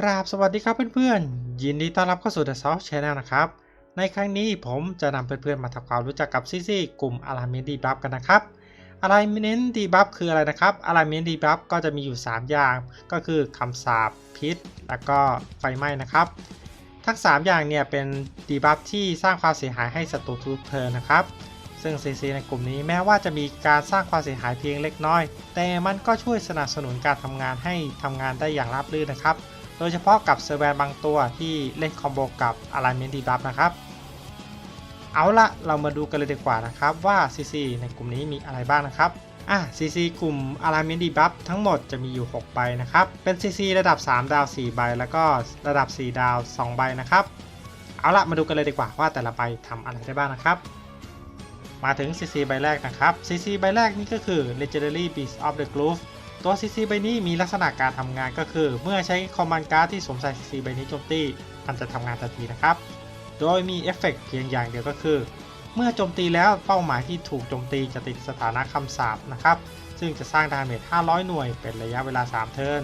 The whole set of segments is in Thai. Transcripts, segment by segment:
กราบสวัสดีครับเพื่อนๆ ยินดีต้อนรับเข้าสู่ The Soft Channel นะครับ ในครั้งนี้ผมจะนำเพื่อนๆมาทำความรู้จักกับซีซีกลุ่ม Alignment Debuff กันนะครับ Alignment Debuff คืออะไรนะครับ Alignment Debuff ก็จะมีอยู่ 3 อย่าง ก็คือคำสาปพิษ แล้วก็ไฟไหม้นะครับ ทั้ง 3 อย่างเนี่ยเป็น Debuff ที่สร้างความเสียหายให้ศัตรูทุกเทินนะครับ ซึ่ง CC ในกลุ่มนี้แม้ว่าจะมีการสร้างความเสียหายเพียงเล็กน้อย แต่มันก็ช่วยสนับสนุนการทำงานให้ทำงานได้อย่างราบรื่นนะครับ โดยเฉพาะกับเซอร์แวนบางตัวที่เล่นคอมโบกับ Alignment Debuff นะครับ เอาละเรามาดูกันเลยดีกว่านะครับว่า CC ในกลุ่มนี้มีอะไรบ้างนะครับอะ CC กลุ่ม Alignment Debuff ทั้งหมดจะมีอยู่ 6 ใบนะครับ เป็น CC ระดับ 3 ดาว 4 ใบ แล้วก็ระดับ 4 ดาว 2 ใบนะครับ เอาละมาดูกันเลยดีกว่าว่าแต่ละใบทำอะไรได้บ้างนะครับ มาถึง CC ใบแรกนะครับ CC ใบแรกนี่ก็คือ Legendary Beast of the Groove ตัว CC ใบนี้มีลักษณะการทำงานก็คือ เมื่อใช้คอมมานด์การ์ดที่สวมใส่ CC ใบนี้โจมตีมันจะทำงานทันทีนะครับ โดยมีเอฟเฟกต์เพียงอย่างเดียวก็คือ เมื่อโจมตีแล้วเป้าหมายที่ถูกโจมตีจะติดสถานะคำสาปนะครับ ซึ่งจะสร้างดาเมจ 500 หน่วยเป็นระยะเวลา 3 เทิร์น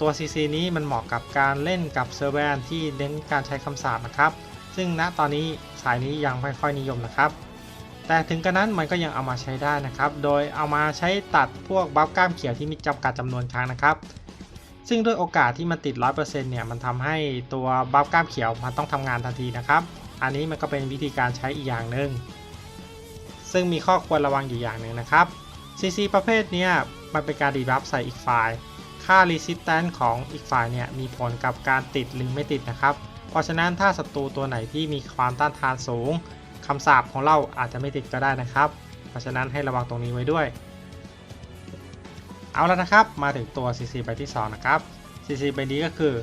ตัว CC นี้มันเหมาะกับการเล่นกับเซอร์แวนที่เน้นการใช้คำสาปนะครับ ซึ่งณตอนนี้สายนี้ยังไม่ค่อยนิยมนะครับ แต่ถึงกระนั้นมันก็ยังเอามาใช้ได้นะครับ โดยเอามาใช้ตัดพวกบัฟกล้ามเขียวที่มีจำกัดจำนวนครั้งนะครับ ซึ่งด้วยโอกาสที่มันติด 100%เนี่ย มันทำให้ตัวบัฟกล้ามเขียวมันต้องทำงานทันทีนะครับ อันนี้มันก็เป็นวิธีการใช้อีกอย่างหนึ่ง ซึ่งมีข้อควรระวังอยู่อย่างหนึ่งนะครับ CC ประเภทเนี้ยมันเป็นการดีบัฟใส่อีกฝ่าย ค่า resistance ของอีกฝ่ายเนี่ยมีผลกับการติดหรือไม่ติดนะครับ เพราะฉะนั้นถ้าศัตรูตัวไหนที่มีความต้านทานสูง คำสาปของเราอาจจะไม่ติดก็ได้นะครับ เพราะฉะนั้นให้ระวังตรงนี้ไว้ด้วย เอาแล้วนะครับ มาถึงตัว CC ใบที่ 2 นะครับ CC ใบนี้ก็คือ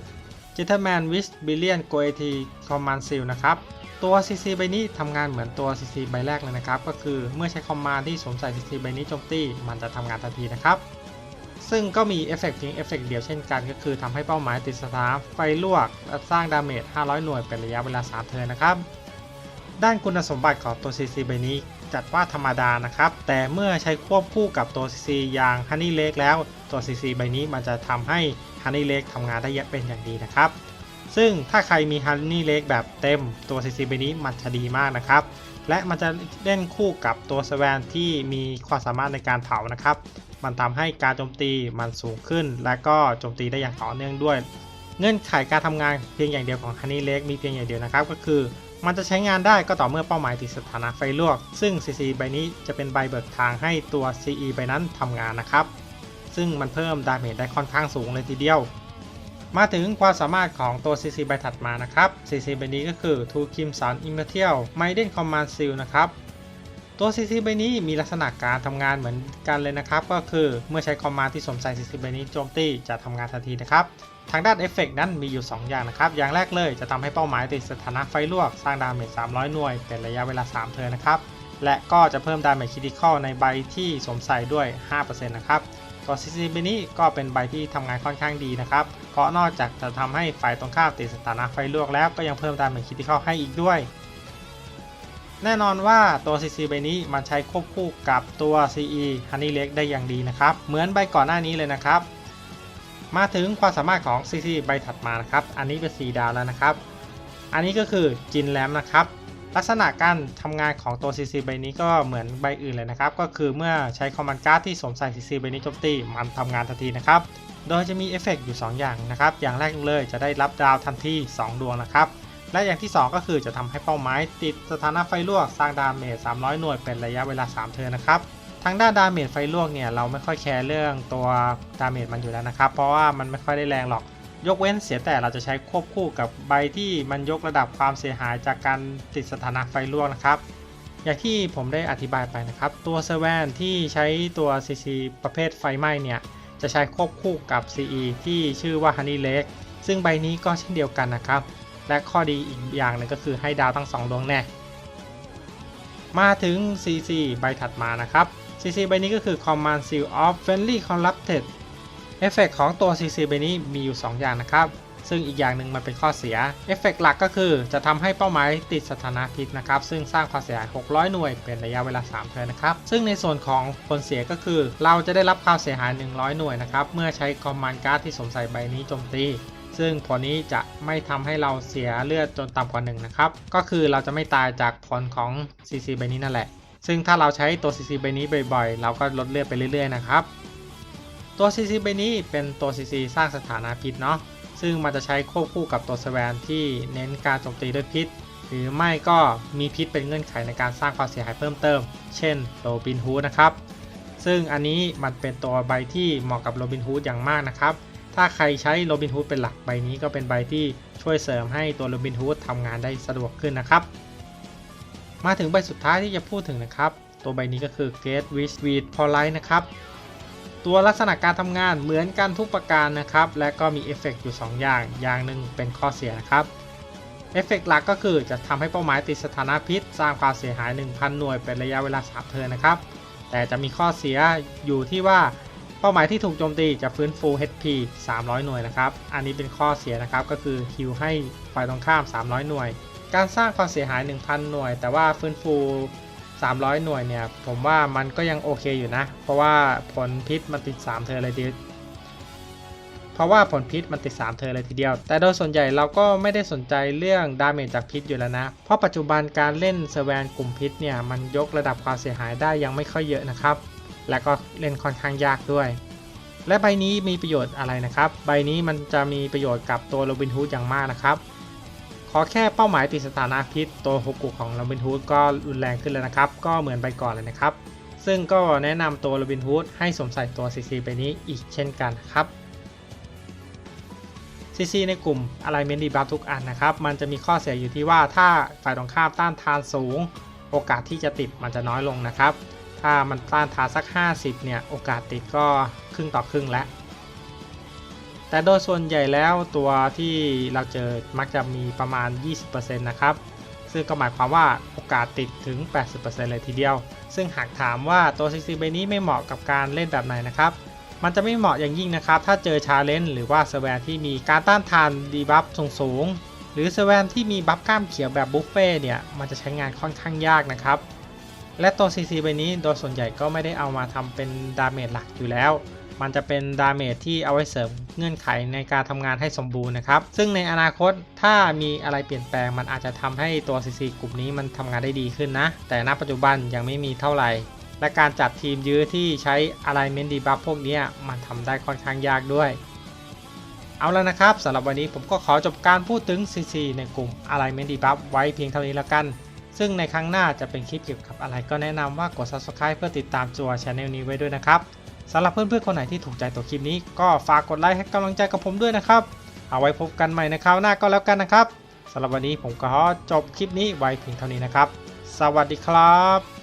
Gentleman with Billion g o e t Command Seal นะครับ ตัว CC ใบนี้ทำงานเหมือนตัว CC ใบแรกเลยนะครับ ก็คือเมื่อใช้คอมมานด์ที่สวมใส่ CC ใบนี้โจมตีมันจะทำงานทันทีนะครับซึ่งก็มีเอฟเฟกต์เพียงเอฟเฟกต์เดียวเช่นกัน ก็คือทำให้เป้าหมายติดสถานไฟลวก และสร้างดาเมจ 500 หน่วยเป็นระยะเวลา 3 เทิร์นนะครับ ด้านคุณสมบัติของตัว CC ใบนี้จัดว่าธรรมดานะครับ แต่เมื่อใช้ควบคู่กับตัว CC อย่าง Honey Lake แล้วตัว CC ใบนี้มันจะทำให้ Honey Lake ทำงานได้เป็นอย่างดีนะครับ ซึ่งถ้าใครมี Honey Lake แบบเต็มตัว CC ใบนี้มันจะดีมากนะครับ และมันจะเล่นคู่กับตัวสแวนที่มีความสามารถในการเผานะครับ มันทำให้การโจมตีมันสูงขึ้น และก็โจมตีได้อย่างต่อเนื่องด้วย เงื่อนไขการทำงานเพียงอย่างเดียวของ Honey Lake มีเพียงอย่างเดียวนะครับ ก็คือ มันจะใช้งานได้ก็ต่อเมื่อเป้าหมายติดสถานะไฟลวก ซึ่ง CC ใบนี้จะเป็นใบเบิกทางให้ตัว CE ใบนั้นทำงานนะครับ ซึ่งมันเพิ่มดาเมจได้ค่อนข้างสูงเลยทีเดียว มาถึงความสามารถของตัว CC ใบถัดมานะครับ CC ใบนี้ก็คือ Two Kim Sun Immortal Maiden Command Seal นะครับ ตัว CC ใบนี้มีลักษณะการทำงานเหมือนกันเลยนะครับ ก็คือเมื่อใช้คอมมานด์ที่สวมใส่ CC ใบนี้โจมตีจะทำงานทันทีนะครับทางด้านเอฟเฟกนั้นมีอยู่ 2 อย่างนะครับ อย่างแรกเลยจะทำให้เป้าหมายติดสถานะไฟลวก สร้างดาเมจ 300 หน่วย เป็นระยะเวลา 3 เทิร์นนะครับ และก็จะเพิ่มดาเมจคิติคอลในใบที่สวมใส่ด้วย 5%นะครับตัว CC ใบนี้ก็เป็นใบที่ทำงานค่อนข้างดีนะครับ เพราะนอกจากจะทำให้ฝ่ายตรงข้ามติดสถานะไฟลวกแล้วก็ยังเพิ่มดาเมจคิติคอลให้อีกด้วย แน่นอนว่าตัว CC ใบนี้มันใช้ควบคู่กับตัว CE Honey Lake ได้อย่างดีนะครับ เหมือนใบก่อนหน้านี้เลยนะครับ มาถึงความสามารถของ CC ใบถัดมานะครับ อันนี้เป็น 4 ดาวแล้วนะครับ อันนี้ก็คือจินแลมนะครับลักษณะการทำงานของตัว CC ใบนี้ก็เหมือนใบอื่นเลยนะครับ ก็คือเมื่อใช้คอมมานด์การ์ดที่สวมใส่ CC ใบนี้โจมตีมันทำงานทันทีนะครับ โดยจะมีเอฟเฟกต์อยู่ 2 อย่างนะครับ อย่างแรกเลยจะได้รับดาวทันที2ดวงนะครับ และอย่างที่ 2 ก็คือจะทำให้เป้าหมายติดสถานะไฟลวกสร้างดาเมจ 300 หน่วยเป็นระยะเวลา 3 เทิร์นนะครับทางด้านดาเมจไฟลวกเนี่ยเราไม่ค่อยแคร์เรื่องตัวดาเมจมันอยู่แล้วนะครับ เพราะว่ามันไม่ค่อยได้แรงหรอก ยกเว้นเสียแต่เราจะใช้ควบคู่กับใบที่มันยกระดับความเสียหายจากการติดสถานะไฟลวกนะครับ อย่างที่ผมได้อธิบายไปนะครับ ตัวเซเว่นที่ใช้ตัว CC ประเภทไฟไหม้เนี่ยจะใช้ควบคู่กับ CE ที่ชื่อว่า Honey Lake ซึ่งใบนี้ก็เช่นเดียวกันนะครับ และข้อดีอีกอย่างหนึ่งก็คือให้ดาวทั้ง 2 ดวงแน่ มาถึง CC ใบถัดมานะครับ CC ใบนี้ก็คือ Command Seal of Friendly Corrupted เอฟเฟกของตัว CC ใบนี้มีอยู่ 2 อย่างนะครับ ซึ่งอีกอย่างหนึ่งมันเป็นข้อเสีย เอฟเฟกหลักก็คือจะทำให้เป้าหมายติดสถานะพิษนะครับ ซึ่งสร้างความเสียหาย 600 หน่วยเป็นระยะเวลา 3 เทิร์นนะครับ ซึ่งในส่วนของผลเสียก็คือ เราจะได้รับความเสียหาย 100 หน่วยนะครับ เมื่อใช้คอมมานด์การ์ดที่สวมใส่ใบนี้โจมตี ซึ่งผลนี้จะไม่ทำให้เราเสียเลือดจนต่ำกว่า1นะครับ ก็คือเราจะไม่ตายจากผลของ CC ใบนี้นั่นแหละ ซึ่งถ้าเราใช้ตัว CC ใบนี้บ่อยๆ เราก็ลดเลือดไปเรื่อยๆนะครับตัว CC ใบนี้เป็นตัว CC สร้างสถานะพิษเนาะซึ่งมันจะใช้ควบคู่กับตัวสแวนที่เน้นการโจมตีด้วยพิษ หรือไม่ก็มีพิษเป็นเงื่อนไขในการสร้างความเสียหายเพิ่มเติม เช่นโรบินฮูดนะครับ ซึ่งอันนี้มันเป็นตัวใบที่เหมาะกับโรบินฮูดอย่างมากนะครับ ถ้าใครใช้โรบินฮูดเป็นหลักใบนี้ก็เป็นใบที่ช่วยเสริมให้ตัวโรบินฮูดทำงานได้สะดวกขึ้นนะครับ มาถึงใบสุดท้ายที่จะพูดถึงนะครับ ตัวใบนี้ก็คือ Gate Wish Weed p o l i t e นะครับตัวลักษณะการทำงานเหมือนกันทุกประการนะครับ และก็มีเอฟเฟกต์อยู่ 2 อย่าง อย่างหนึ่งเป็นข้อเสียนะครับเอฟเฟกต์หลักก็คือจะทำให้เป้าหมายติดสถานะพิษ สร้างความเสียหาย 1,000 หน่วยเป็นระยะเวลา3เทิร์นนะครับ แต่จะมีข้อเสียอยู่ที่ว่า เป้าหมายที่ถูกโจมตีจะฟื้นฟู HP 300 หน่วยนะครับ อันนี้เป็นข้อเสียนะครับก็คือฮิวให้ฝ่ายตรงข้าม 300 หน่วย การสร้างความเสียหาย 1,000 หน่วย แต่ว่าฟื้นฟู 300 หน่วยเนี่ย ผมว่ามันก็ยังโอเคอยู่นะ เพราะว่าผลพิษมันติด 3เทอเลยทีเพราะว่าผลพิษมันติด 3เทอเลยทีเดียว แต่โดยส่วนใหญ่เราก็ไม่ได้สนใจเรื่องดาเมจจากพิษอยู่แล้วนะ เพราะปัจจุบันการเล่นเซเวนกลุ่มพิษเนี่ยมันยกระดับความเสียหายได้ยังไม่ค่อยเยอะนะครับ และก็เล่นค่อนข้างยากด้วย และใบนี้มีประโยชน์อะไรนะครับ ใบนี้มันจะมีประโยชน์กับตัวโรบินฮูดอย่างมากนะครับ ขอแค่เป้าหมายติดสถานะพิษตัวฮกุของโรบินฮูดก็รุนแรงขึ้นแล้วนะครับ ก็เหมือนใบก่อนเลยนะครับ ซึ่งก็แนะนำตัวโรบินฮูดให้สวมใส่ตัว CC ใบนี้อีกเช่นกันครับ CC ในกลุ่ม Alignment Debuff ทุกอันนะครับ มันจะมีข้อเสียอยู่ที่ว่าถ้าฝ่ายตรงข้ามต้านทานสูง โอกาสที่จะติดมันจะน้อยลงนะครับ ถ้ามันต้านทานสัก 50 เนี่ย โอกาสติดก็ครึ่งต่อครึ่งแล้ว แต่โดยส่วนใหญ่แล้วตัวที่เราเจอมักจะมีประมาณ 20%นะครับ ซึ่งก็หมายความว่าโอกาสติดถึง 80%เลยทีเดียว ซึ่งหากถามว่าตัว CC ใบนี้ไม่เหมาะกับการเล่นแบบไหนนะครับ มันจะไม่เหมาะอย่างยิ่งนะครับ ถ้าเจอชาเลนจ์หรือว่าสแวนที่มีการต้านทานดีบัฟสูงๆหรือสแวนที่มีบัฟกล้ามเขียวแบบบุฟเฟ่เนี่ย มันจะใช้งานค่อนข้างยากนะครับ และตัว CC ใบนี้โดยส่วนใหญ่ก็ไม่ได้เอามาทำเป็นดาเมจหลักอยู่แล้ว มันจะเป็นดาเมจที่เอาไว้เสริมเงื่อนไขในการทำงานให้สมบูรณ์นะครับ ซึ่งในอนาคตถ้ามีอะไรเปลี่ยนแปลงมันอาจจะทำให้ตัว CC กลุ่มนี้มันทำงานได้ดีขึ้นนะ แต่ณปัจจุบันยังไม่มีเท่าไหร่ และการจัดทีมยื้อที่ใช้ alignment debuff พวกนี้มันทำได้ค่อนข้างยากด้วยเอาแล้วนะครับสำหรับวันนี้ผมก็ขอจบการพูดถึง CC ในกลุ่ม alignment debuff ไว้เพียงเท่านี้แล้วกัน ซึ่งในครั้งหน้าจะเป็นคลิปเกี่ยวกับอะไรก็แนะนำว่ากด subscribe เพื่อติดตามจัวช anel นี้ไว้ด้วยนะครับสำหรับเพื่อนๆคนไหนที่ถูกใจตัวคลิปนี้ ก็ฝากกดไลค์ให้กำลังใจกับผมด้วยนะครับ เอาไว้พบกันใหม่ในคราวหน้าก็แล้วกันนะครับสำหรับวันนี้ผมก็จบคลิปนี้ไว้เพียงเท่านี้นะครับ สวัสดีครับ